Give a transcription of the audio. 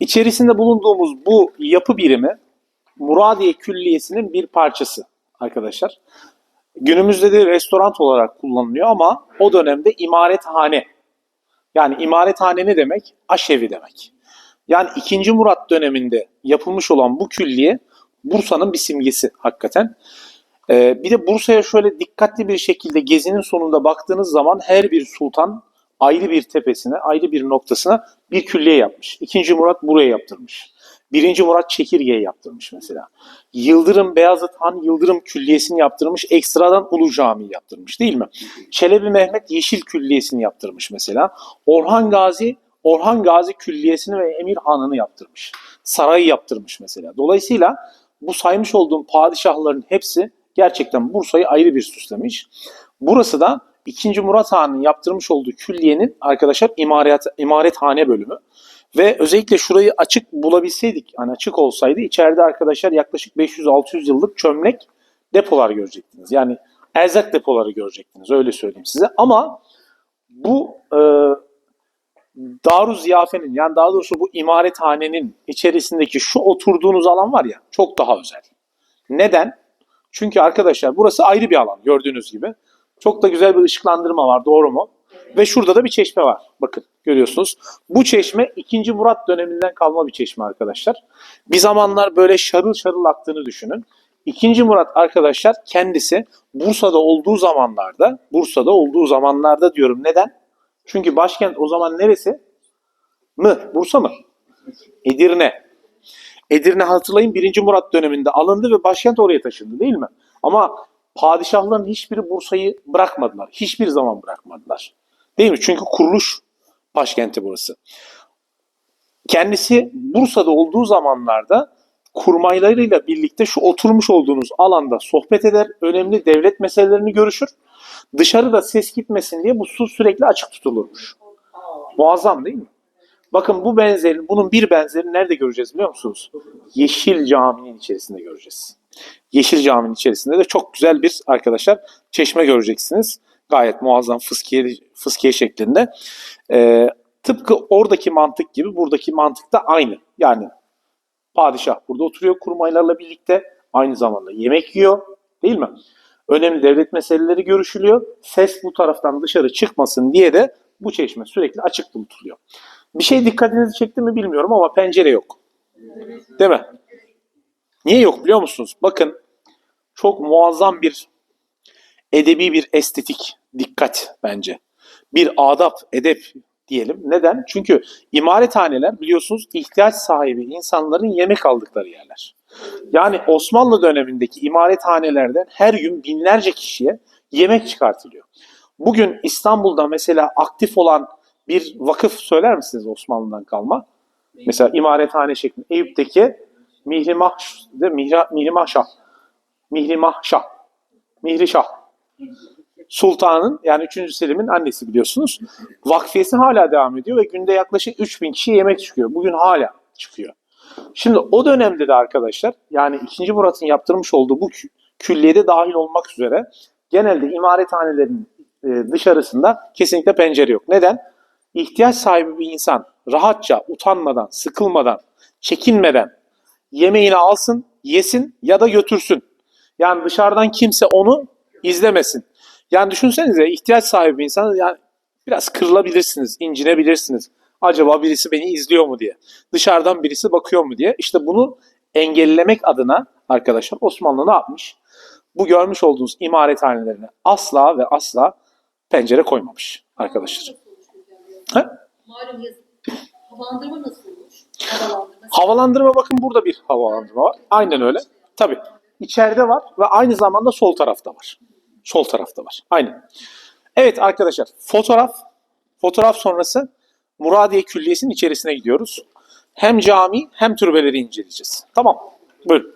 İçerisinde bulunduğumuz bu yapı birimi Muradiye Külliyesi'nin bir parçası arkadaşlar. Günümüzde de restoran olarak kullanılıyor ama o dönemde imarethane. Yani imarethane ne demek? Aşevi demek. Yani 2. Murat döneminde yapılmış olan bu külliye Bursa'nın bir simgesi hakikaten. Ee, bir de Bursa'ya şöyle dikkatli bir şekilde gezinin sonunda baktığınız zaman her bir sultan ayrı bir tepesine, ayrı bir noktasına bir külliye yapmış. İkinci Murat buraya yaptırmış. Birinci Murat Çekirge'ye yaptırmış mesela. Yıldırım Beyazıt Han Yıldırım Külliyesi'ni yaptırmış. Ekstradan Ulu Camii'yi yaptırmış değil mi? Çelebi Mehmet Yeşil Külliyesi'ni yaptırmış mesela. Orhan Gazi Orhan Gazi Külliyesi'ni ve Emir Hanı'nı yaptırmış. Sarayı yaptırmış mesela. Dolayısıyla bu saymış olduğum padişahların hepsi gerçekten Bursa'yı ayrı bir süslemiş. Burası da 2. Murat Han'ın yaptırmış olduğu külliyenin arkadaşlar imaret, imarethane bölümü. Ve özellikle şurayı açık bulabilseydik, hani açık olsaydı içeride arkadaşlar yaklaşık 500-600 yıllık çömlek depolar görecektiniz. Yani erzak depoları görecektiniz öyle söyleyeyim size. Ama bu e, Daruz Ziyafe'nin yani daha doğrusu bu imarethanenin içerisindeki şu oturduğunuz alan var ya çok daha özel. Neden? Çünkü arkadaşlar burası ayrı bir alan gördüğünüz gibi. Çok da güzel bir ışıklandırma var doğru mu? Ve şurada da bir çeşme var. Bakın görüyorsunuz. Bu çeşme 2. Murat döneminden kalma bir çeşme arkadaşlar. Bir zamanlar böyle şarıl şarıl aktığını düşünün. 2. Murat arkadaşlar kendisi Bursa'da olduğu zamanlarda, Bursa'da olduğu zamanlarda diyorum. Neden? Çünkü başkent o zaman neresi? Mı? Bursa mı? Edirne. Edirne hatırlayın 1. Murat döneminde alındı ve başkent oraya taşındı değil mi? Ama padişahların hiçbiri Bursa'yı bırakmadılar. Hiçbir zaman bırakmadılar. Değil mi? Çünkü kuruluş başkenti burası. Kendisi Bursa'da olduğu zamanlarda kurmaylarıyla birlikte şu oturmuş olduğunuz alanda sohbet eder, önemli devlet meselelerini görüşür. Dışarıda ses gitmesin diye bu su sürekli açık tutulurmuş. Muazzam değil mi? Bakın bu benzeri, bunun bir benzerini nerede göreceğiz biliyor musunuz? Yeşil Cami'nin içerisinde göreceğiz. Yeşil Cami'nin içerisinde de çok güzel bir arkadaşlar çeşme göreceksiniz. Gayet muazzam fıskiye, fıskiye şeklinde. Ee, tıpkı oradaki mantık gibi buradaki mantık da aynı. Yani padişah burada oturuyor kurmaylarla birlikte aynı zamanda yemek yiyor değil mi? Önemli devlet meseleleri görüşülüyor. Ses bu taraftan dışarı çıkmasın diye de bu çeşme sürekli açık tutuluyor. Bir şey dikkatinizi çekti mi bilmiyorum ama pencere yok. Değil mi? Niye yok biliyor musunuz? Bakın çok muazzam bir edebi bir estetik dikkat bence. Bir adap, edep diyelim. Neden? Çünkü imarethaneler biliyorsunuz ihtiyaç sahibi insanların yemek aldıkları yerler. Yani Osmanlı dönemindeki imarethanelerden her gün binlerce kişiye yemek çıkartılıyor. Bugün İstanbul'da mesela aktif olan bir vakıf söyler misiniz Osmanlı'dan kalma? Mesela imarethane şeklinde. Eyüp'teki Mihrimah, Mihra, Mihrimah Şah. Mihrimah Şah. Mihri Şah. Sultanın yani 3. Selim'in annesi biliyorsunuz. Vakfiyesi hala devam ediyor ve günde yaklaşık 3000 kişi yemek çıkıyor. Bugün hala çıkıyor. Şimdi o dönemde de arkadaşlar yani 2. Murat'ın yaptırmış olduğu bu kü- külliyede dahil olmak üzere genelde imarethanelerin e, dışarısında kesinlikle pencere yok. Neden? İhtiyaç sahibi bir insan rahatça, utanmadan, sıkılmadan, çekinmeden yemeğini alsın, yesin ya da götürsün. Yani dışarıdan kimse onu izlemesin. Yani düşünsenize ihtiyaç sahibi bir insan yani biraz kırılabilirsiniz, incinebilirsiniz. Acaba birisi beni izliyor mu diye. Dışarıdan birisi bakıyor mu diye. İşte bunu engellemek adına arkadaşlar Osmanlı ne yapmış? Bu görmüş olduğunuz imarethanelerine asla ve asla pencere koymamış arkadaşlar. Ha? Malum yazın. Havalandırma nasıl olur? Havalandırma. Havalandırma bakın burada bir havalandırma var. Aynen öyle. Tabii. İçeride var ve aynı zamanda sol tarafta var. Sol tarafta var. Aynen. Evet arkadaşlar fotoğraf fotoğraf sonrası Muradiye Külliyesi'nin içerisine gidiyoruz. Hem cami hem türbeleri inceleyeceğiz. Tamam. Buyurun.